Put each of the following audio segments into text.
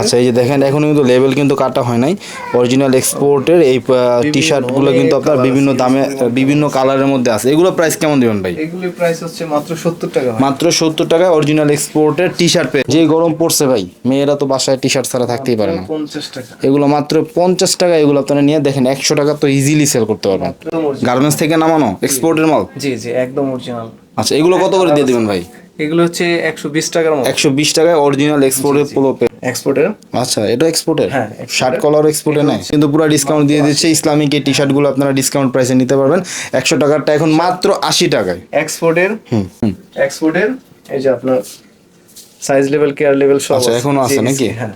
আচ্ছা এই যে দেখেন এখন কিন্তু লেভেল কিন্তু কাটা হয় নাই। অরিজিনাল এক্সপোর্টের এই টি শার্টগুলো কিন্তু আপনার বিভিন্ন দামে বিভিন্ন কালারের মধ্যে আছে। এগুলো প্রাইস কেমন দিবেন ভাই? এগুলির প্রাইস হচ্ছে মাত্র সত্তর টাকা মাত্র সত্তর টাকায় অরিজিনাল এক্সপোর্টের টি শার্ট পেয়ে যে গরম পড়ছে ভাই মেয়েরা তো বাসায় টি শার্ট ছাড়া থাকতেই পারে না। পঞ্চাশ টাকা। এগুলো মাত্র পঞ্চাশ টাকা এগুলো আপনারা নিয়ে দেখেন একশো টাকা তো ইজিলি সেল করতে পারবেন। গার্মেন্টস থেকে নামানো এক্সপোর্টের মাল? জি জি একদম অরিজিনাল আচ্ছা এগুলো কত করে দিয়ে দিবেন ভাই? এগুলো হচ্ছে একশো বিশ টাকার মতো। একশো বিশ টাকায় অরিজিনাল এক্সপোর্টের পোলো পে এক্সপোর্টের আচ্ছা এটা এক্সপোর্টের হ্যাঁ, শার্ট কলার এক্সপোর্টে নাই? কিন্তু পুরো ডিসকাউন্ট দিয়ে দিচ্ছে ইসলামিক এই টি শার্টগুলো আপনারা ডিসকাউন্ট প্রাইসে নিতে পারবেন। একশো টাকারটা এখন মাত্র আশি টাকায়। এক্সপোর্টের হুম হুম। এক্সপোর্টের এই যে আপনার সাইজ লেভেল কেয়ার লেভেল সব আচ্ছা, এখনও আছে নাকি? হ্যাঁ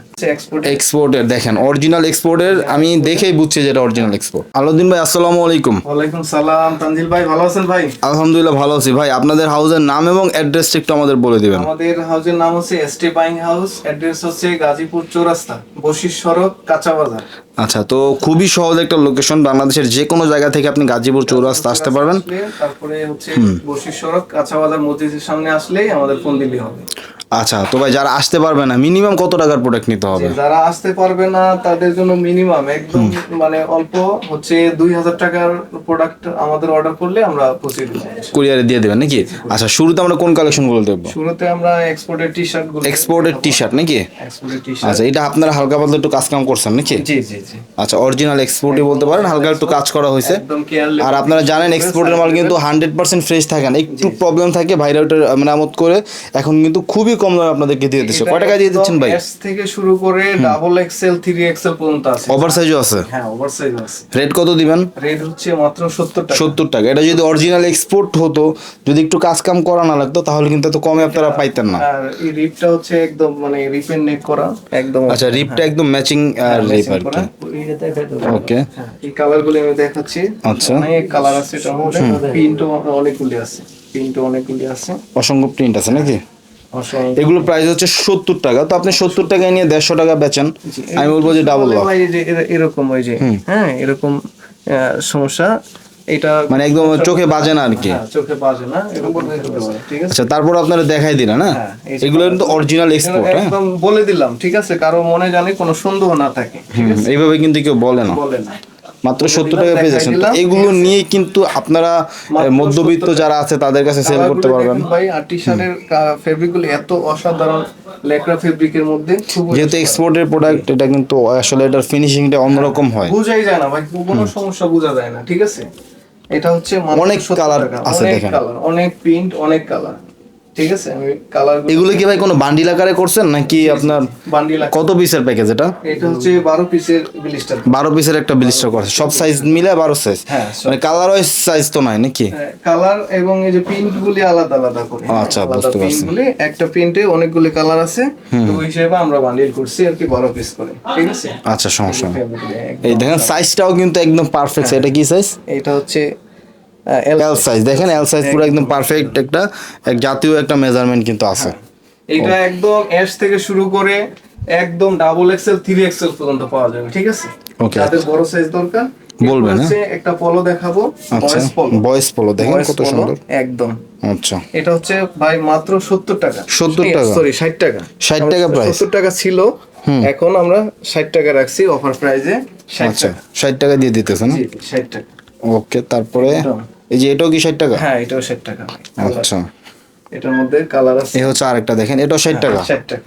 এক্সপোর্টের দেখেন অরিজিনাল এক্সপোর্টের আমি দেখেই বুঝছি যেটা অরিজিনাল এক্সপোর্ট আলাউদ্দিন ভাই আসসালামু আলাইকুম। ওয়ালাইকুম সালাম তানজিল ভাই ভালো আছেন ভাই? আলহামদুলিল্লাহ ভালো আছি। ভাই আপনাদের হাউসের নাম এবং অ্যাড্রেসটা একটু আমাদের বলে দিবেন। আমাদের হাউসের নাম হচ্ছে এসটি বাইং হাউস অ্যাড্রেস হচ্ছে গাজীপুর চৌরাস্তা বশির সড়ক কাঁচা বাজার। আচ্ছা তো খুবই সহজ একটা লোকেশন বাংলাদেশের যে কোনো জায়গা থেকে আপনি গাজীপুর চৌরাস্তা আসতে পারবেন। তারপরে হচ্ছে বশির সড়ক কাঁচা বাজার মসজিদের সামনে আসলেই আমাদের ফোন দিলেই হবে। আচ্ছা তো ভাই যারা আসতে পারবে না মিনিমাম কত টাকার প্রোডাক্ট নিতে হবে? যারা আসতে পারবে না তাদের জন্য মিনিমাম একদম মানে অল্প হচ্ছে দুই হাজার টাকার প্রোডাক্ট আমাদের অর্ডার করলে আমরা পৌঁছে দিব। কুরিয়ারে দিয়ে দেবেন নাকি? আচ্ছা শুরুতে আমরা কোন কালেকশনগুলো দেখব শুরুতে আমরা এক্সপোর্টের টি শার্টগুলো এক্সপোর্টের টি শার্ট নাকি? এক্সপোর্টের টি শার্ট আচ্ছা এটা আপনারা হালকা পাতলা একটু কাজ কাম করছেন নাকি? জি জি জি। আচ্ছা অরিজিনাল এক্সপোর্টই বলতে পারেন হালকা একটু কাজ করা হয়েছে। আর আপনারা জানেন এক্সপোর্টের মাল কিন্তু হান্ড্রেড পার্সেন্ট ফ্রেশ থাকে না। একটু প্রবলেম থাকে ভাইরা ওটা মেরামত করে। এখন কিন্তু খুবই কম দামে আপনাদেরকে দিয়ে দিচ্ছে। কয় টাকা দিয়ে দিচ্ছেন ভাই? এস থেকে শুরু করে ডাবল এক্সেল থ্রি এক্সেল পর্যন্ত আছে। ওভার সাইজও আছে? হ্যাঁ ওভার সাইজ আছে। রেট কত দিবেন? রেট হচ্ছে মাত্র সত্তর টাকা। সত্তর টাকা। এটা যদি অরিজিনাল এক্সপোর্ট হতো যদি একটু কাজ কাম করা না লাগতো তাহলে কিন্তু এত কমে আপনারা পাইতেন না। আর এই রিপটা হচ্ছে একদম মানে রিপের নেক করা। একদম আচ্ছা রিপটা একদম ম্যাচিং রিপ আর কি। ওকে হ্যাঁ, এই কালারগুলো আমি দেখাচ্ছি। আচ্ছা। অনেক কালার আছে এটার মধ্যে প্রিন্টও অনেকগুলি আছে। প্রিন্টও অনেকগুলি আছে। অসংখ্য প্রিন্ট আছে নাকি? এগুলো প্রাইস হচ্ছে সত্তর টাকা। তো আপনি সত্তর টাকায় নিয়ে দেড়শো টাকা বেচেন আমি বলব যে ডাবল লাভ ভাই, এই যে এর- এরকম ওই যে হ্যাঁ এরকম আহ, সমস্যা। এটা মানে একদম চোখে বাজে না আর কি। হ্যাঁ, চোখে বাজে না ঠিক আছে? আচ্ছা তারপর আপনারা দেখাই দিলেন হ্যাঁ? হ্যাঁ, এই যে এগুলো কিন্তু অরিজিনাল এক্সপোর্ট হ্যাঁ? একদম বলে দিলাম ঠিক আছে? কারও মনে জানি কোনো সন্দেহ না থাকে এইভাবে কিন্তু কেউ বলে না। বলে না। মাত্র সত্তর টাকা পেয়ে যাচ্ছেন এগুলো নিয়ে কিন্তু আপনারা মধ্যবিত্ত যারা আছে তাদের কাছে সেল করতে পারবেন। ভাই আর টি শার্টের ফেব্রিক এত অসাধারণ। লেকড়া ফেব্রিকের মধ্যে যেহেতু এক্সপোর্টের প্রোডাক্ট এটা কিন্তু আসলে এটার ফিনিশিংটা অন্যরকম হয়। বোঝাই যায় না ভাই কোনো সমস্যা বোঝা যায় না ঠিক আছে? এটা হচ্ছে অনেক 70 colour আছে দেখেন। কালার অনেক প্রিন্ট অনেক কালার ঠিক আছে আমি কালার এগুলো কি ভাই কোনো বান্ডিল আকারে করছেন নাকি আপনার বান্ডিল কত পিসের প্যাকেজ এটা? এটা হচ্ছে বারো পিসের ব্লিস্টার বারো পিসের একটা বিলিস্টার করছে সব সাইজ মিলে বারো সাইজ হ্যাঁ, মানে কালার ওয়াইজ সাইজ তো নাই নাকি? কালার এবং এই যে প্রিন্ট গুলি আলাদা আলাদা করে। আচ্ছা, বুঝতে পারছি। একটা প্রিন্টে অনেকগুলি কালার আছে। তো ওই হিসেবে আমরা বান্ডিল করছি আর কি বারো পিস করে। ঠিক আছে? আচ্ছা সমস্যা। এই দেখেন সাইজটাও কিন্তু একদম পারফেক্ট এটা কি সাইজ এটা হচ্ছে এল সাইজ দেখেন এল সাইজ পুরো একদম পারফেক্ট একটা এক জাতীয় একটা মেজারমেন্ট কিন্তু আছে। এটা একদম এস থেকে শুরু করে একদম ডাবল এক্সেল থ্রি এক্সেল পর্যন্ত পাওয়া যাবে ঠিক আছে? Okay. যাদের বড় সাইজ দরকার বলবেন, এরপর একটা পলো দেখাবো আচ্ছা বয়েস পলো বয়েস পোলো দেখেন কত সুন্দর। একদম। আচ্ছা। এটা হচ্ছে ভাই মাত্র সত্তর টাকা। 70 টাকা? সরি ষাট টাকা। 60 টাকা price? সত্তর টাকা ছিল। এখন আমরা ষাট টাকা রাখছি অফার প্রাইজে ষাট আচ্ছা টাকা। ষাট টাকা দিয়ে দিতেছেন জি ষাট টাকা। ওকে তারপরে? একদম। এই যে এটাও কি ষাট টাকা? হ্যাঁ এটাও ষাট টাকা আচ্ছা। এটার মধ্যে কালার আছে। এই হচ্ছে আরেকটা দেখেন এটাও ষাট টাকা? ষাট টাকা।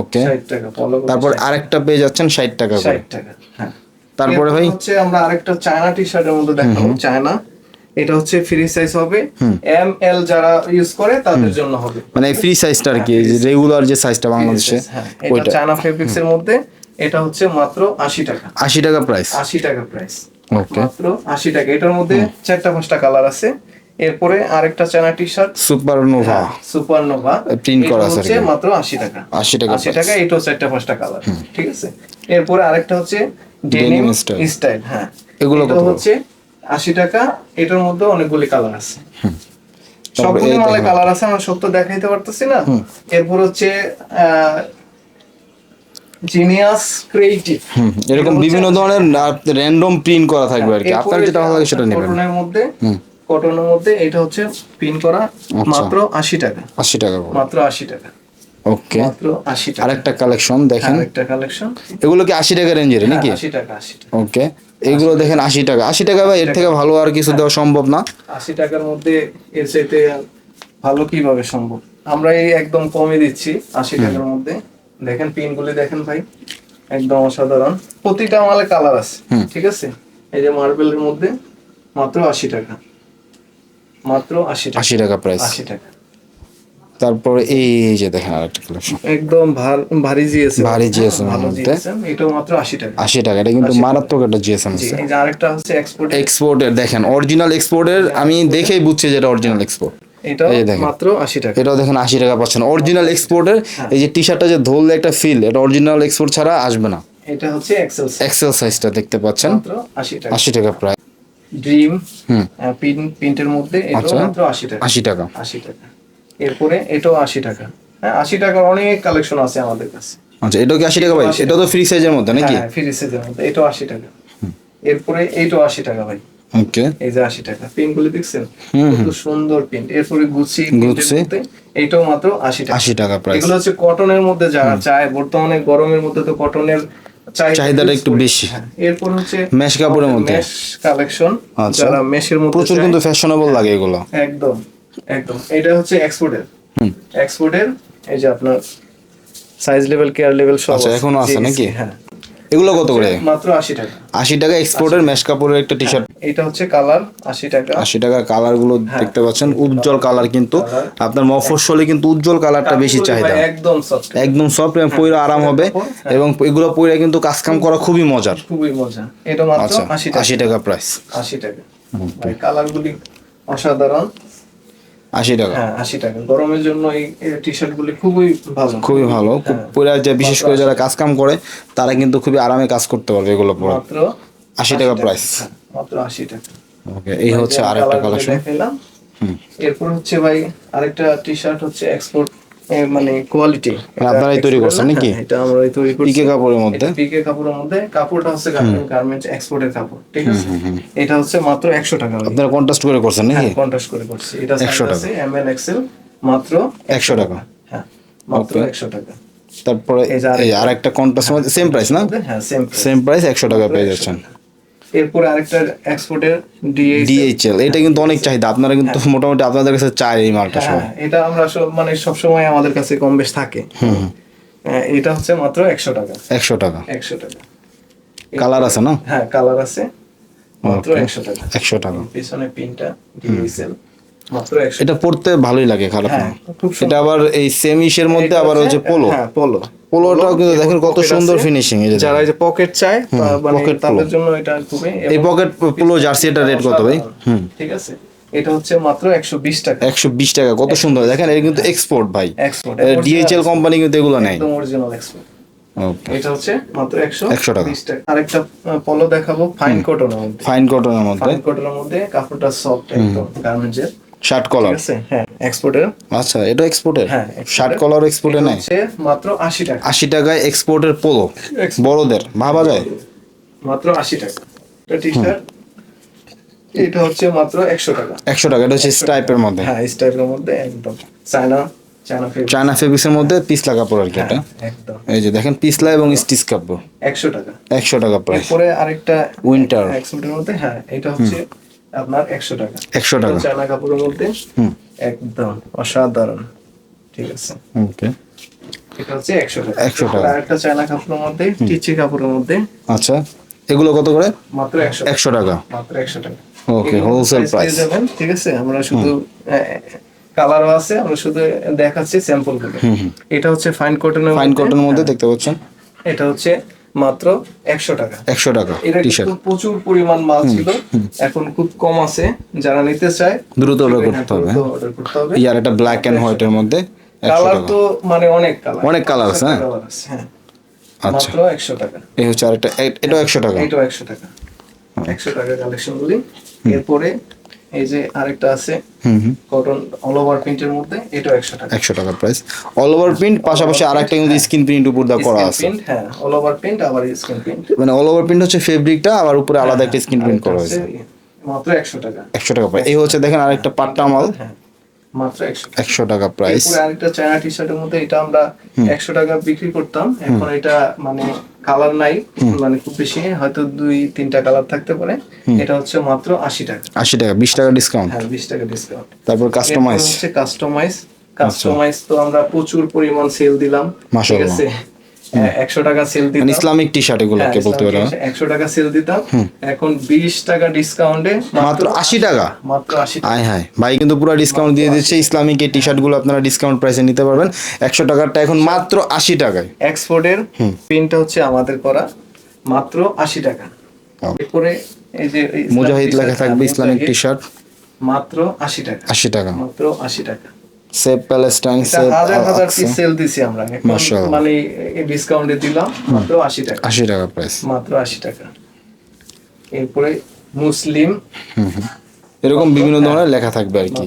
ওকে। ষাট টাকা তারপর আরেকটা পেয়ে যাচ্ছেন ষাট টাকা করে। ষাট টাকা হ্যাঁ। তারপরে ভাই? হচ্ছে আমরা আরেকটা চায়না টি শার্টের মধ্যে দেখাবো। চায়না এটা হচ্ছে ফ্রি সাইজ হবে। এম এল যারা ইউজ করে তাদের জন্য হবে। মানে ফ্রি সাইজটা আর কি রেগুলার যে সাইজটা বাংলাদেশে হ্যাঁ। ওইটা। চায়না ফেব্রিক্স এর মধ্যে এটা হচ্ছে মাত্র আশি টাকা। আশি টাকা প্রাইস আশি টাকা প্রাইস মাত্র আশি টাকা। এটার মধ্যে চারটা পাঁচটা কালার আছে। এরপরে আরেকটা China T shirt super nova super nova Print করা আছে হচ্ছে মাত্র আশি টাকা। আশি টাকা আশি টাকা এটাও চারটা পাঁচটা কালার। ঠিক আছে? এরপরে আরেকটা হচ্ছে ডেনিম। স্টাইল হ্যাঁ। এগুলো এটা কত? হচ্ছে আশি টাকা। এটার মধ্যে অনেকগুলি কালার আছে। সবগুলি মালে কালার আছে আমরা সব তো দেখাইতে পারতেছি না। এরপর হচ্ছে জিনিয়াস ক্রিয়েটিভ এরকম বিভিন্ন ধরনের র্যান্ডম প্রিন্ট করা থাকবে আর কি। আপনার যেটা ভালো লাগে সেটা নেবেন। কটনের মধ্যে কটনের মধ্যে এটা হচ্ছে পিন করা আচ্ছা। মাত্র আশি টাকা। আশি টাকা মাত্র আশি টাকা। ওকে। আরেকটা কালেকশন দেখেন। আরেকটা কালেকশন এগুলো কি আশি টাকা রেঞ্জের নাকি? আশি টাকা আশি টাকা। ওকে। এগুলো দেখেন আশি টাকা। আশি টাকা ভাই এর থেকে ভালো আর কিছু দেওয়া সম্ভব না। আশি টাকার মধ্যে এর চাইতে ভালো কীভাবে সম্ভব? আমরা এই একদম কমে দিচ্ছি আশি টাকার মধ্যে। দেখেন পিনগুলি দেখেন ভাই একদম অসাধারণ। প্রতিটা মালে কালার আছে ঠিক আছে? এই যে মার্বেলের মধ্যে মাত্র আশি টাকা। মাত্র আশি টাকা। আশি টাকা প্রাইস আশি টাকা। তারপরে এই যে দেখেন আরেকটা কালেকশন একদম ভার- জিএসএম ভারী ভালো মধ্যে। জিএসএম এটাও মাত্র আশি টাকা। আশি টাকা এটা কিন্তু মারাত্মক একটা জিএসএম আছে। এই যে আরেকটা হচ্ছে এক্সপোর্ট এক্সপোর্টের দেখেন অরিজিনাল এক্সপোর্টের আমি দেখেই বুঝছি যে এটা অরিজিনাল এক্সপোর্ট এটাও এই যে দেখেন। মাত্র আশি টাকা। এটাও দেখেন আশি টাকা পাচ্ছেন। অরিজিনাল এক্সপোর্টের এই যে টি শার্টটা যে ধরলে একটা ফিল এটা অরিজিনাল এক্সপোর্ট ছাড়া আসবে না। এটা হচ্ছে এক্সেল এক্সেল সাইজটা দেখতে পাচ্ছেন। মাত্র আশি টাকা। আশি টাকা প্রায়। ড্রিম পিন প্রিন্টের মধ্যে আচ্ছা। মাত্র টাকা। আশি টাকা। আশি টাকা। এরপরে এটাও টাকা। হ্যাঁ আশি টাকার অনেক কালেকশন আছে আমাদের কাছে। আচ্ছা এটাও কি আশি টাকা ভাই? এটা তো ফ্রি সাইজের মধ্যে নাকি? হ্যাঁ ফ্রি সাইজের মধ্যে। এটাও টাকা। এরপরে এইটাও আশি টাকা ভাই। ওকে এই যে আশি টাকা। পিন গুলি দেখছেন কত সুন্দর প্রিন্ট। এরপরে গুচি গুচি। এইটাও মাত্র আশি টাকা। আশি টাকা প্রাইস এগুলো হচ্ছে কটনের মধ্যে যারা চায় বর্তমানে গরমের মধ্যে তো কটনের চাহিদাটা একটু বেশি। হ্যাঁ, এরপর হচ্ছে মেশ কাপড়ের মধ্যে। মেশ কালেকশন আচ্ছা। যারা মেশের মধ্যে প্রচুর কিন্তু ফ্যাশনেবল লাগে এগুলো। একদম একদম। এটা হচ্ছে এক্সপোর্টের এক্সপোর্টের এই যে আপনার সাইজ লেভেল কেয়ার লেভেল সব আচ্ছা, এখনও আছে নাকি? হ্যাঁ। এগুলো কত করে? মাত্র আশি টাকা। আশি টাকা এক্সপোর্টের মেশ কাপড়ের একটা টি শার্ট এটা হচ্ছে কালার আশি টাকা। আশি টাকা কালারগুলো দেখতে পাচ্ছেন উজ্জ্বল কালার কিন্তু। আপনার মফস্বলে কিন্তু উজ্জ্বল কালারটা বেশি চাহিদা। একদম সফট একদম সফট এবং পরে আরাম হবে। এবং এগুলো পরে কিন্তু কাজ কাম করা খুবই মজার। খুবই মজা এটা মাত্র আচ্ছা আশি টাকা। প্রাইস আশি টাকা। কালার গুলি অসাধারণ। আশি টাকা। হ্যাঁ আশি টাকা। গরমের জন্য এই টি শার্ট গুলি খুবই ভালো। খুবই ভালো। খুব পরে যে বিশেষ করে যারা কাজ কাম করে তারা কিন্তু খুবই আরামে কাজ করতে পারবে এগুলো পরে। মাত্র আশি টাকা প্রাইস হ্যাঁ, মাত্র আশি টাকা। ওকে এই হচ্ছে আরেকটা কালেকশন এরপর হচ্ছে ভাই আরেকটা টি শার্ট হচ্ছে এক্সপোর্ট মানে কোয়ালিটি মানে আপনারাই তৈরি করছেন নাকি? এটা আমরাই তৈরি করছি। পিকে কাপড়ের মধ্যে? পিকে কাপড়ের মধ্যে। কাপড়টা হচ্ছে গার্মেন্টস এক্সপোর্টের কাপড় ঠিক আছে? এটা হচ্ছে মাত্র একশো টাকা আপনারা কন্ট্রাস্ট করে করছেন নাকি? কন্ট্রাস্ট করে করছি। এটা 100 একশো টাকা। টাকা এম এল এক্সেল মাত্র একশো টাকা। হ্যাঁ মাত্র Okay. একশো টাকা। তারপরে এই। এই আরেকটা কন্ট্রাস্ট সেম প্রাইস না? হ্যাঁ সেম সেম প্রাইস একশো টাকা পেয়ে যাচ্ছেন। এরপরে আরেকটা এক্সপোর্টের ডিএইচএল এটা কিন্তু অনেক চাহিদা। আপনারা কিন্তু মোটামুটি আপনাদের কাছে চাই এই মালটা সব হ্যাঁ এটা আমরা সব মানে সব সময় আমাদের কাছে কম বেশ থাকে। হুম এটা হচ্ছে মাত্র একশো টাকা। একশো টাকা। একশো টাকা। কালার আছে না? হ্যাঁ কালার আছে। মাত্র. একশো টাকা। একশো টাকা। পিছনে পিনটা একশো এটা পড়তে ভালোই লাগে খারাপ না। হ্যাঁ, সুন্দর। এটা আবার এই সেম ইসের মধ্যে আবার হচ্ছে পোলো হ্যাঁ পোলো পোলোটাও কিন্তু দেখেন কত সুন্দর ফিনিশিং এই যে যারা এই যে পকেট চায় বা মানে তাদের জন্য এটা খুবই এই পকেট পোলো জার্সি এটা রেট কত ভাই? হুম। ঠিক আছে? এটা হচ্ছে মাত্র একশো বিশ টাকা। একশো বিশ টাকা কত সুন্দর। দেখেন এটা কিন্তু এক্সপোর্ট ভাই। এক্সপোর্ট ডিএইচএল কোম্পানি কিন্তু এগুলো নেই একদম অরিজিনাল এক্সপোর্ট এটা হচ্ছে মাত্র একশো 100 টাকা। আরেকটা পলো দেখাবো ফাইন কটনের মধ্যে। ফাইন কটনের মধ্যে। ফাইন কটনের মধ্যে কাপড়টা সফট একদম গার্মেন্টসের শার্ট কলার আছে হ্যাঁ এক্সপোর্টের আচ্ছা এটা এক্সপোর্টের হ্যাঁ, শার্ট কলার এক্সপোর্টে নেই? মাত্র আশি টাকা। আশি টাকায় এক্সপোর্টের পোলো বড়দের ভাবা যায়? মাত্র আশি টাকা। এটা টি শার্ট এটা হচ্ছে মাত্র একশো টাকা। একশো টাকা এটা হচ্ছে স্টাইপের মধ্যে? হ্যাঁ এই টাইপের মধ্যে একদম। চায়না চায়না ফেব্রিক চায়না ফেব্রিক্সের মধ্যে পিসলা কাপড় আর কি এটা? একদম। এই যে দেখেন পিসলা এবং স্টিচ কাপড়। একশো টাকা। একশো টাকা প্রাইস এরপরে আরেকটা উইন্টার এক্সপোর্টের মধ্যে হ্যাঁ এটা হচ্ছে আপনার একশো টাকা। একশো টাকা। চায়না কাপড়ের মধ্যে হুম। একদম অসাধারণ। ঠিক আছে? ওকে। এটা হচ্ছে একশো টাকা। 100 টাকা। আরেকটা চায়না কাপড়ের মধ্যে টিচি কাপড়ের মধ্যে। আচ্ছা এগুলো কত করে? মাত্র একশো একশো টাকা। মাত্র একশো টাকা। ওকে হোলসেল প্রাইস যাবেন, ঠিক আছে? আমরা শুধু কালারও আছে আমরা শুধু দেখাচ্ছি স্যাম্পলগুলো। এটা হচ্ছে ফাইন কটনের ফাইন কটনের মধ্যে দেখতে পাচ্ছেন। এটা হচ্ছে মাত্র একশো টাকা। একশো টাকা টি শার্ট প্রচুর পরিমাণ মাল ছিল। এখন খুব কম আছে। যারা নিতে চায় দ্রুত অর্ডার করতে হবে ইয়ার এটা ব্ল্যাক অ্যান্ড হোয়াইটের মধ্যে কালার তো মানে অনেক কালার অনেক আছে, হ্যাঁ? কালার আছে হ্যাঁ। আচ্ছা। মাত্র একশো টাকা। এই হচ্ছে আরেকটা এটাও একশো টাকা। এটাও একশো টাকা। একশো টাকা কালেকশন গুলি। এরপরে এই যে আরেকটা আছে কটন অল ওভার প্রিন্টের মধ্যে এটা একশো টাকা। একশো টাকা প্রাইস অল ওভার প্রিন্ট পাশাপাশি আরেকটা কিন্তু স্ক্রিন প্রিন্ট উপর দা করা আছে। প্রিন্ট হ্যাঁ অল ওভার প্রিন্ট আবার স্ক্রিন প্রিন্ট মানে অল ওভার প্রিন্ট হচ্ছে ফেব্রিকটা আবার উপরে আলাদা একটা স্ক্রিন প্রিন্ট করা হয়েছে। মাত্র একশো টাকা। একশো টাকা প্রাইস এই হচ্ছে দেখেন আরেকটা পাট্টা মাল। হ্যাঁ। মাত্র একশো টাকা। প্রাইস আরেকটা চায়না টি শার্টের মধ্যে এটা আমরা একশো টাকা বিক্রি করতাম। এখন এটা মানে কালার নাই মানে খুব বেশি হয়তো দুই তিনটা কালার থাকতে পারে। এটা হচ্ছে মাত্র আশি টাকা। আশি টাকা বিশ টাকা ডিসকাউন্ট হ্যাঁ বিশ টাকা ডিসকাউন্ট তারপর কাস্টমাইজ হচ্ছে কাস্টমাইজ কাস্টমাইজ তো আমরা প্রচুর পরিমাণ সেল দিলাম। ঠিক আছে? একশো টাকা সেল দিতাম। মানে ইসলামিক টি শার্ট এগুলো হ্যাঁ, বলতে পারে। একশো টাকা সেল দিতাম। এখন বিশ টাকা ডিসকাউন্টে মাত্র আশি টাকা? মাত্র আশি আয় হায় ভাই কিন্তু পুরো ডিসকাউন্ট দিয়ে দিচ্ছে ইসলামিক এই টি শার্টগুলো আপনারা ডিসকাউন্ট প্রাইসে নিতে পারবেন। একশো টাকারটা এখন মাত্র আশি টাকায়। এক্সপোর্টের প্রিন্টটা হচ্ছে আমাদের করা মাত্র আশি টাকা। এরপরে এই যে মুজাহিদ লেখা থাকবে হ্যাঁ, ইসলামিক টি শার্ট মাত্র আশি টাকা। আশি টাকা। মাত্র আশি টাকা। সেভ প্যালেস্টাইন সেভ হাজার হাজার পিস সেল দিছি আমরা। মানে ডিসকাউন্টে দিলাম মাত্র আশি টাকা। আশি টাকা প্রাইস মাত্র আশি টাকা। এরপরে মুসলিম। এরকম বিভিন্ন ধরনের লেখা থাকবে আর কি।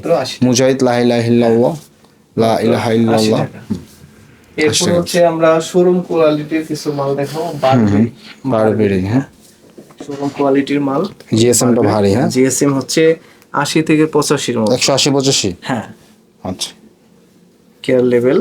মুজাহিদ লা ইলাহা ইল্লাল্লাহ লা ইলাহা ইল্লাল্লাহ। এরপর হচ্ছে আমরা শোরুম কোয়ালিটির কিছু মাল দেখাবো। বারবেরি বারবেরি হ্যাঁ। শোরুম কোয়ালিটির মাল। জিএসএমটা ভারী হ্যাঁ। জিএসএম হচ্ছে আশি থেকে পঁচাশির মধ্যে একশো আশি পঁচাশি? হ্যাঁ। আচ্ছা। কেয়ার লেভেল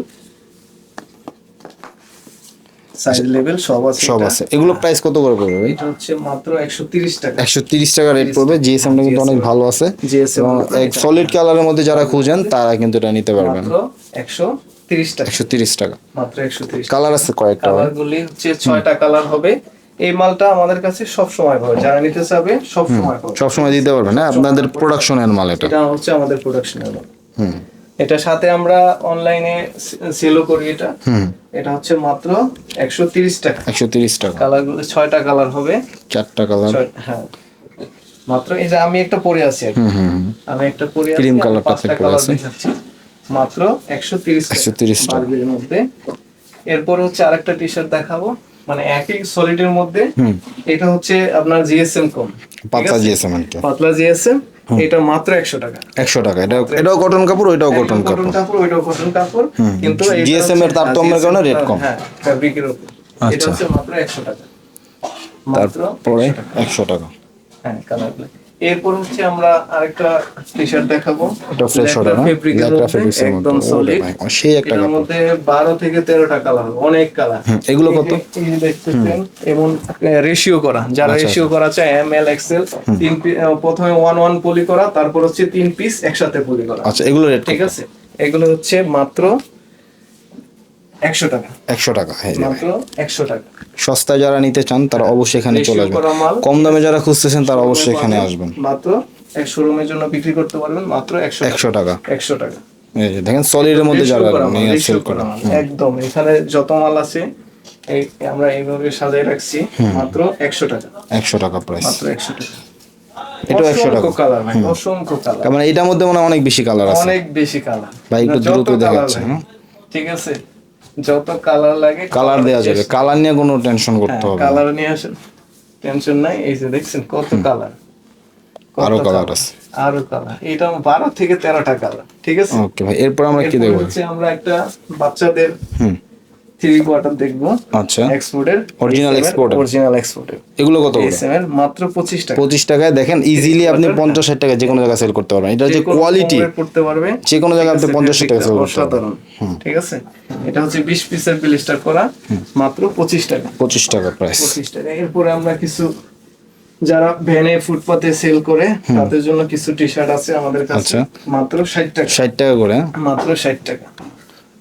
সাইজ লেভেল সব আছে সব আছে। এগুলো প্রাইস কত করে পড়বে ভাই? এটা হচ্ছে মাত্র একশো তিরিশ টাকা। একশো তিরিশ টাকা রেট পড়বে। জিএসএমটা কিন্তু অনেক ভালো আছে। জিএসএম এক সলিড কালারের মধ্যে যারা খুঁজেন তারা কিন্তু এটা নিতে পারবেন। মাত্র একশো তিরিশ টাকা। একশো তিরিশ টাকা। মাত্র একশো তিরিশ কালার আছে কয়েকটা ভাই। কালার গুলি হচ্ছে ছয়টা কালার হবে। এই মালটা আমাদের কাছে সব সময় পাবে যারা নিতে চাবে সব সময় পাবে সবসময় দিতে পারবেন। হ্যাঁ আপনাদের প্রোডাকশনের মাল এটা। এটা হচ্ছে আমাদের প্রোডাকশনের মাল। হুম। এটা সাথে আমরা অনলাইনে সেলও করি এটা। এটা হচ্ছে মাত্র একশো তিরিশ টাকা। একশো তিরিশ টাকা। কালারগুলো ছয়টা কালার হবে। চারটা কালার হ্যাঁ। মাত্র এই যে আমি একটা পরে আছি। আমি একটা পরে আছি Cream আমি colour পরে আছে। মাত্র একশো তিরিশ 130 টাকা। বারবির মধ্যে। এরপর হচ্ছে আরেকটা টি শার্ট দেখাবো। মানে একই সলিডের মধ্যে। এটা হচ্ছে আপনার জিএসএম কম পাতলা জিএসএম পাতলা জিএসএম এটা মাত্র একশো টাকা। একশো টাকা। এটা এটাও কটন কাপড় ওইটাও কটন কাপড়। কাপড় ওইটাও কটন কাপড়। কিন্তু জিএসএম এর তারতম্যের কারণে রেট কম। হ্যাঁ ফ্যাব্রিকের উপর। এটা আচ্ছা। হচ্ছে মাত্র একশো টাকা। মাত্র তারপরে 100 টাকা। একশো টাকা। হ্যাঁ কালারগুলো এরপর হচ্ছে আমরা আরেকটা টি শার্ট দেখাবো। এটা ফ্রেশ হবে না? fabric এর মধ্যে, একদম সলিড সেই একটা কাপড়। মধ্যে বারো থেকে তেরোটা কালার হবে অনেক কালার এগুলো কত? এই যে দেখতেছেন এমন রেশিও করা। যারা আচ্ছা, রেশিও করা চায় এম এল এক্সেল তিন প্রথমে ওয়ান ওয়ান পলি করা তারপর হচ্ছে তিন পিস একসাথে পলি করা। আচ্ছা এগুলো রেট ঠিক আছে? এগুলো হচ্ছে মাত্র একশো টাকা। একশো টাকা হ্যাঁ মাত্র একশো টাকা। সস্তায় যারা নিতে চান তারা অবশ্যই এখানে চলে আসবেন। কম দামে যারা খুঁজতেছেন তারা অবশ্যই এখানে আসবেন। মাত্র এক শোরুমের জন্য বিক্রি করতে পারবেন মাত্র একশো একশো টাকা। একশো টাকা। দেখেন সলিডের মধ্যে যারা সেল করা একদম। এখানে যত মাল আছে এই আমরা এইভাবে সাজাই রাখছি মাত্র একশো টাকা। একশো টাকা প্রাইস মাত্র একশো টাকা। এটাও 100 টাকা। অসংখ্য কালার ভাই অসংখ্য কালার মানে এটার মধ্যে মনে হয় অনেক বেশি কালার আছে। অনেক বেশি কালার ভাই একটু দ্রুত দেখাচ্ছে, হ্যাঁ? ঠিক আছে? যত কালার লাগে কালার দেওয়া যাবে। কালার নিয়ে কোনো টেনশন করতে হবে কালার নিয়ে আসেন। টেনশন নাই এই যে দেখছেন কত কালার আরও কালার আছে। আরও কালার এটা বারো থেকে তেরোটা কালার ঠিক আছে? ওকে ভাই এরপর আমরা কি দেখব? আমরা একটা বাচ্চাদের হুম। থ্রি কোয়ার্টার দেখব। আচ্ছা। এক্সপোর্টের export এর? অরিজিনাল এক্সপোর্টের এগুলো কত করে? মাত্র পঁচিশ টাকা। পঁচিশ টাকায় দেখেন ইজিলি আপনি পঞ্চাশ ষাট টাকা যে কোনো জায়গায় সেল করতে পারবেন। এটা যে কোয়ালিটি পড়তে পারবে। যে কোনো জায়গায় আপনি ঠিক আছে, পঞ্চাশ টাকা সেল করতে পারবেন। ঠিক আছে? এটা হচ্ছে বিশ পিসের প্লিস্টার করা মাত্র পঁচিশ টাকা। পঁচিশ টাকা প্রাইস পঁচিশ টাকা। এরপরে আমরা কিছু যারা ভ্যানে ফুটপাতে সেল করে তাদের জন্য কিছু টি শার্ট আছে আমাদের কাছে আচ্ছা। মাত্র ষাট টাকা। ষাট টাকা করে। মাত্র ষাট টাকা।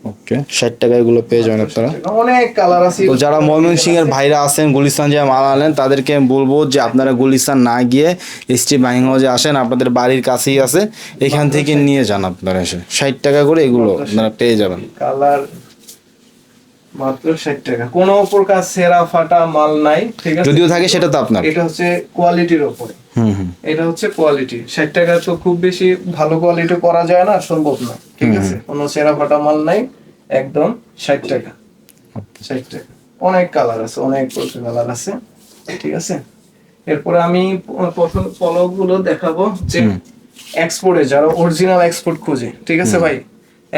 ওকে ষাট টাকা এগুলো পেয়ে যাবেন আপনারা। অনেক কালার আছে তো যারা ময়মনসিং এর ভাইরা আছেন গুলিস্তান যে মাল আনেন তাদেরকে আমি বলব যে আপনারা গুলিস্তান না গিয়ে এসটি বাইং হাউসে আসেন আপনাদের বাড়ির কাছেই আছে এখান থেকে নিয়ে যান আপনারা এসে। ষাট টাকা করে এগুলো আপনারা পেয়ে যাবেন। কালার মাত্র ষাট টাকা। কোনো প্রকার সেরা ফাটা মাল নাই ঠিক আছে? যদিও থাকে সেটা তো আপনার। এটা হচ্ছে কোয়ালিটির উপরে। এটা হচ্ছে কোয়ালিটি ষাট টাকা তো খুব বেশি ভালো কোয়ালিটি করা যায় না সম্ভব না ঠিক আছে? কোনো সেরা ফাটা মাল নাই একদম ষাট টাকা। ষাট টাকা। অনেক কালার আছে অনেক কালার আছে ঠিক আছে? এরপরে আমি প্রথম পলকগুলো দেখাবো যে এক্সপোর্টে যারা অরিজিনাল এক্সপোর্ট খোঁজে ঠিক আছে ভাই?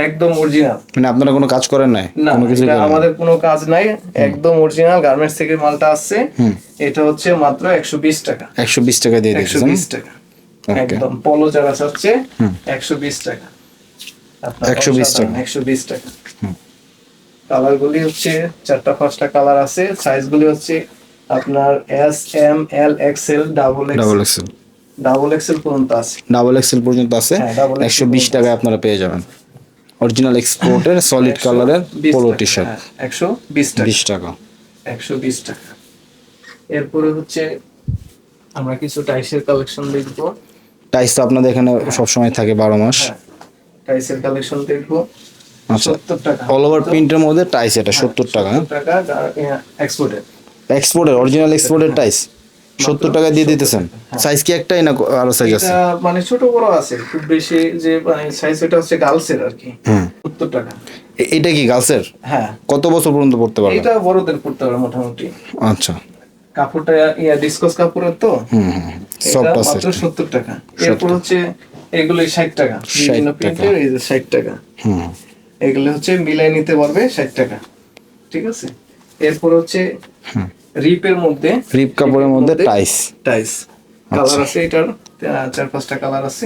একদম অরিজিনাল মানে আপনারা কোনো কাজ করেন নাই? না? আমাদের কোনো কাজ নাই একদম অরিজিনাল গার্মেন্টস থেকে মালটা আসছে। এটা হচ্ছে মাত্র একশো বিশ টাকা। একশো বিশ টাকা দিয়ে একশো বিশ টাকা. একদম পলো যারা চাচ্ছে একশো বিশ টাকা। একশো বিশ টাকা। একশো বিশ টাকা। কালার গুলি হচ্ছে চারটা পাঁচটা কালার আছে। সাইজ গুলি হচ্ছে আপনার S M L XL double double XL double XL পর্যন্ত আছে। ডাবল এক্সেল পর্যন্ত আছে। হ্যাঁ, একশো বিশ টাকায় আপনারা পেয়ে যাবেন। অরিজিনাল এক্সপোর্টের সলিড কালারের পোলো টি শার্ট একশো বিশ টাকা। বিশ টাকা। একশো বিশ টাকা। এরপরে হচ্ছে আমরা কিছু টাইসের কালেকশন দেখব। টাইস তো আপনাদের এখানে সবসময় থাকে বারো মাস। হ্যাঁ টাইসের কালেকশন দেখব। আচ্ছা টাকা। অল ওভার প্রিন্টের মধ্যে টাইস এটা সত্তর টাকা হ্যাঁ? সত্তর টাকা। এক্সপোর্টের এক্সপোর্টের অরিজিনাল এক্সপোর্টের টাইস সত্তর টাকা দিয়ে দিতেছেন? সাইজ কি একটাই না আরও সাইজ আছে? মানে ছোট বড় আছে খুব বেশি যে মানে সাইজ এটা হচ্ছে গার্লসের আর কি সত্তর টাকা। এটা কি গার্লসের হ্যাঁ। কত বছর পর্যন্ত পড়তে পারবে? এটা বড়দের পড়তে পারে মোটামুটি। আচ্ছা। কাপড়টা ইয়া ডিসকস কাপড়ের তো? হুম হুম এটা সফট আছে মাত্র সত্তর টাকা। এরপর হচ্ছে এগুলো ষাট টাকা। বিভিন্ন প্রিন্টের এই যে ষাট টাকা। হুম। এগুলো হচ্ছে মিলাই নিতে পারবে ষাট টাকা। ঠিক আছে? এরপর হচ্ছে রিপের মধ্যে রিপ কাপড়ের মধ্যে টাইস টাইস কালার আছে এটার চার পাঁচটা কালার আছে।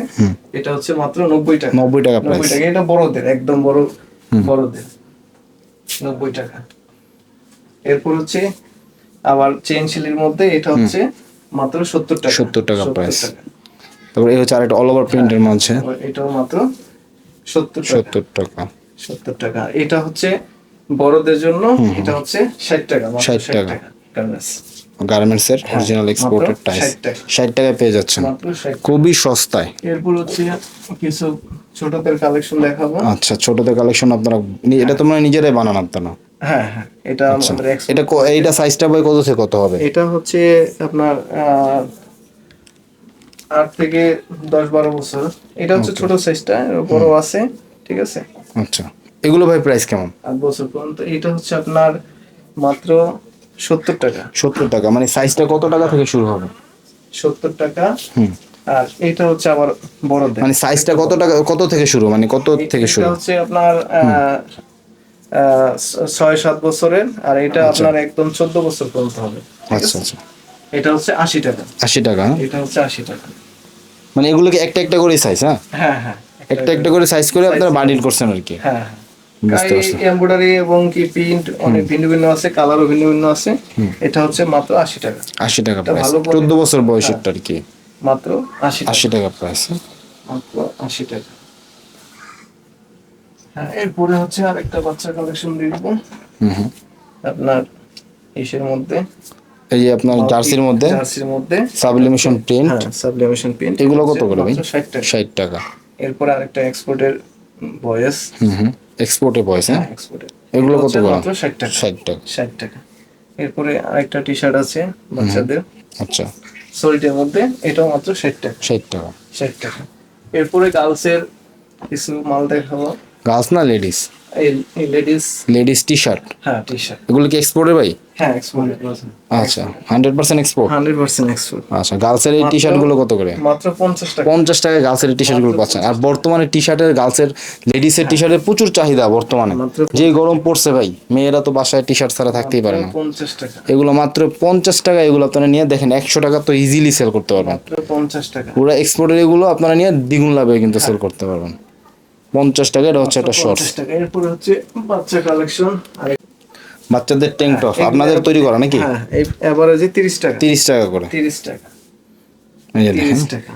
এটা হচ্ছে মাত্র নব্বই টাকা। নব্বই টাকা নব্বই প্রাইস টাকা এটা বড়দের একদম বড় বড়দের। নব্বই টাকা। এরপর হচ্ছে আবার চেন শিলির মধ্যে এটা হচ্ছে মাত্র সত্তর টাকা। 70 টাকা 70 price। টাকা। তারপরে এই হচ্ছে আরেকটা অল ওভার প্রিন্টের মাঝে। এটাও মাত্র সত্তর সত্তর টাকা। সত্তর টাকা। এটা হচ্ছে বড়দের জন্য এটা হচ্ছে ষাট টাকা মাত্র 60 ষাট টাকা। গার্মেন্টস গার্মেন্টস এর অরিজিনাল এক্সপোর্টের মাত্র টাইস 60 টাকা। টাকায় পেয়ে যাচ্ছেন। খুবই সস্তায়। এরপর হচ্ছে কিছু ছোটদের কালেকশন দেখাবো। আচ্ছা ছোটদের কালেকশন আপনারা এটা তোমরা নিজেরাই বানান আপনারা। হ্যাঁ হ্যাঁ এটা আচ্ছা। আমাদের এটা এইটা সাইজটা ভাই কত থেকে কত হবে? এটা হচ্ছে আপনার আট থেকে দশ বারো বছর। এটা হচ্ছে ছোট সাইজটা বড় আছে ঠিক আছে? আচ্ছা। এগুলো ভাই প্রাইস কেমন? আট বছর পর্যন্ত। এটা হচ্ছে আপনার মাত্র সত্তর টাকা। সত্তর টাকা মানে সাইজটা কত টাকা থেকে শুরু হবে? সত্তর টাকা। হুম। আর এটা হচ্ছে আবার বড়দের। মানে সাইজটা কত টাকা কত থেকে শুরু মানে কত থেকে শুরু? হচ্ছে আপনার ছয় সাত বছরের আর এটা আপনার একদম চোদ্দ বছর পর্যন্ত হবে আচ্ছা আচ্ছা। এটা হচ্ছে আশি টাকা। আশি টাকা হ্যাঁ? এটা হচ্ছে আশি টাকা। মানে এগুলোকে একটা একটা করে সাইজ হ্যাঁ? হ্যাঁ হ্যাঁ একটা একটা করে সাইজ করে আপনারা বান্ডিল করছেন আর কি। হ্যাঁ পারছি। এমব্রয়ডারি এবং কি প্রিন্ট অনেক ভিন্ন ভিন্ন আছে কালারও ভিন্ন ভিন্ন আছে। এটা হচ্ছে মাত্র আশি টাকা। আশি টাকা প্রাইস ভালো চোদ্দ বছর বয়সেরটা আর কি মাত্র আশি আশি টাকা প্রাইস মাত্র আশি টাকা। হ্যাঁ এরপরে হচ্ছে আর একটা বাচ্চা কালেকশন হুম হুম। আপনার ইসের মধ্যে। এই যে আপনার জার্সির মধ্যে? জার্সির মধ্যে। সাবলিমেশন প্রিন্ট হ্যাঁ সাবলিমেশন প্রিন্ট এগুলো কত করে ভাই? ষাট টাকা। ষাট টাকা। এরপরে আরেকটা এক্সপোর্টের বয়স। হুম হুম। এক্সপোর্টে বয়স হ্যাঁ এক্সপোর্টে এগুলো কত টাকা মাত্র ষাট টাকা। ষাট টাকা। ষাট টাকা। এরপরে আরেকটা টি শার্ট আছে বাচ্চাদের। আচ্ছা। সলিটের মধ্যে এটাও মাত্র ষাট টাকা। ষাট টাকা। ষাট টাকা। এরপরে গার্লসের কিছু মাল দেখাবো। গার্লস না লেডিস? এই লেডিস লেডিস টি শার্ট হ্যাঁ টি শার্ট এগুলো কি এক্সপোর্টের ভাই? হ্যাঁ এক্সপোর্ট আচ্ছা hundred percent export hundred percent export আচ্ছা গার্লসের এই টি শার্টগুলো কত করে? মাত্র টাকা। টাকায় গার্লসের টি শার্টগুলো পাচ্ছেন। আর বর্তমানে টি শার্টের গার্লসের লেডিসের টি শার্টের প্রচুর চাহিদা বর্তমানে। যে গরম পড়ছে ভাই মেয়েরা তো বাসায় টি শার্ট ছাড়া থাকতেই পারে না। টাকা। এগুলো মাত্র পঞ্চাশ টাকা এগুলো আপনারা নিয়ে দেখেন একশো টাকা তো ইজিলি সেল করতে পারবেন। মাত্র পঞ্চাশ টাকা। পুরো এক্সপোর্টের এগুলো আপনারা নিয়ে দ্বিগুণ লাভে কিন্তু সেল করতে পারবেন। পঞ্চাশ টাকা এটা হচ্ছে একটা পঞ্চাশ টাকা এরপরে হচ্ছে বাচ্চা কালেকশন আর বাচ্চাদের ট্যাঙ্ক টপ আপনাদের তৈরি করা নাকি? হ্যাঁ এই এভারেজে তিরিশ টাকা। তিরিশ টাকা করে। তিরিশ টাকা। এই যে দেখেন। তিরিশ টাকা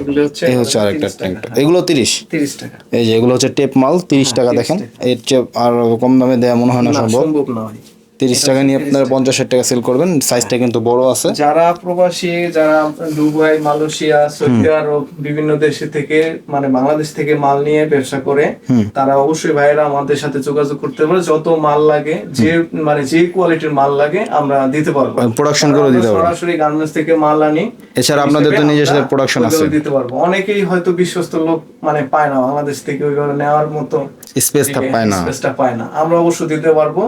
এগুলো হচ্ছে আরেকটা 30 ট্যাঙ্ক টাকা, টপ এগুলো তিরিশ? হ্যাঁ, টাকা। এই যে এগুলো হচ্ছে টেপ মাল তিরিশ টাকা দেখেন। এর চেয়ে আর কম দামে দেওয়া মনে হয় না না, সম্ভব। নয় তিরিশ টাকা নিয়ে আপনারা পঞ্চাশ ষাট টাকা সেল করবেন সাইজটা কিন্তু বড় আছে। যারা প্রবাসী যারা দুবাই মালয়েশিয়া সৌদি আরব বিভিন্ন দেশে থেকে মানে বাংলাদেশ থেকে মাল নিয়ে ব্যবসা করে তারা অবশ্যই ভাইয়েরা আমাদের সাথে যোগাযোগ করতে পারে। যত মাল লাগে যে মানে যে কোয়ালিটির মাল লাগে আমরা দিতে পারব। প্রোডাকশন করে দিতে পারবেন সরাসরি গার্মেন্টস থেকে মাল আনি। এছাড়া আপনাদের তো নিজস্ব আমরা প্রোডাকশন আছে। দিতে পারব। অনেকেই হয়তো বিশ্বস্ত লোক মানে পায় না। বাংলাদেশ থেকে ওইভাবে নেওয়ার মতো স্পেস পায় না। স্পেসটা পায় না। আমরা অবশ্য দিতে পারব।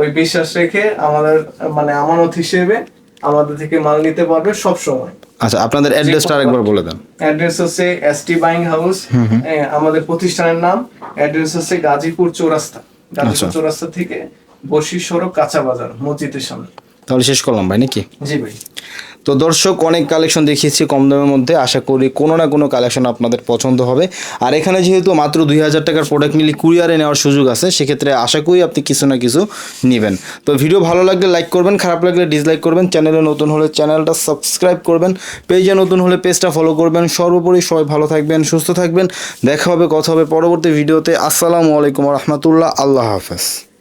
ওই বিশ্বাস রেখে আমাদের মানে আমানত হিসেবে আমাদের থেকে মাল নিতে পারবে সব সময়। আচ্ছা আপনাদের অ্যাড্রেসটা আরেকবার বলে দেন। অ্যাড্রেস হচ্ছে এসটি বাইং হাউস আমাদের প্রতিষ্ঠানের নাম অ্যাড্রেস হচ্ছে গাজীপুর চৌরাস্তা। গাজীপুর আচ্ছা। চৌরাস্তা থেকে বসি সড়ক কাঁচা বাজার মসজিদের সামনে। তাহলে শেষ করলাম ভাই নাকি? জি ভাই। তো দর্শক অনেক কালেকশন দেখিয়েছি কম দামের মধ্যে। আশা করি কোনো না কোনো কালেকশন আপনাদের পছন্দ হবে। আর এখানে যেহেতু মাত্র দুই হাজার টাকার প্রোডাক্ট নিলে কুরিয়ারে নেওয়ার সুযোগ আছে সেক্ষেত্রে আশা করি আপনি কিছু না কিছু নেবেন। তো ভিডিও ভালো লাগলে লাইক করবেন খারাপ লাগলে ডিসলাইক করবেন। চ্যানেলে নতুন হলে চ্যানেলটা সাবস্ক্রাইব করবেন। পেজে নতুন হলে পেজটা ফলো করবেন। সর্বোপরি সবাই ভালো থাকবেন সুস্থ থাকবেন। দেখা হবে কথা হবে পরবর্তী ভিডিওতে আসসালামু আলাইকুম রহমতুল্লাহ। আল্লাহ হাফেজ।